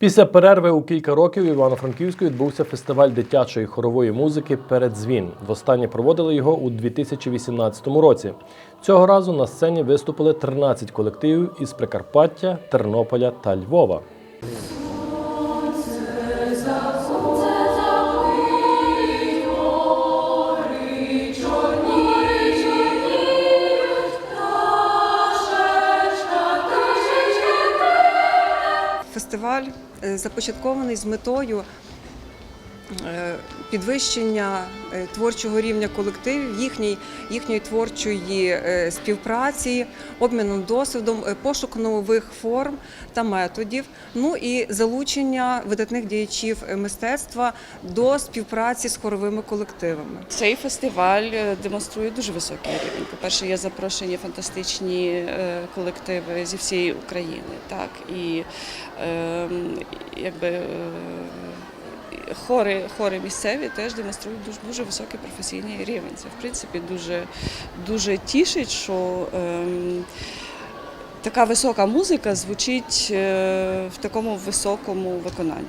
Після перерви у кілька років Івано-Франківську відбувся фестиваль дитячої хорової музики Передзвін. Востаннє проводили його у 2018 році. Цього разу на сцені виступили 13 колективів із Прикарпаття, Тернополя та Львова. Фестиваль е, започаткований з метою підвищення е, творчого рівня колективів, їхньої, їхньої творчої е, співпраці, обміну досвідом, е, пошук нових форм та методів, ну і залучення видатних діячів е, мистецтва до співпраці з хоровими колективами. Цей фестиваль е, демонструє дуже високий рівень. По-перше, є запрошені фантастичні е, колективи зі всієї України. Так і е, якби. е, Хори, хори місцеві теж демонструють дуже, дуже високий професійний рівень. Це в принципі дуже, дуже тішить, що ем, така висока музика звучить е, в такому високому виконанні.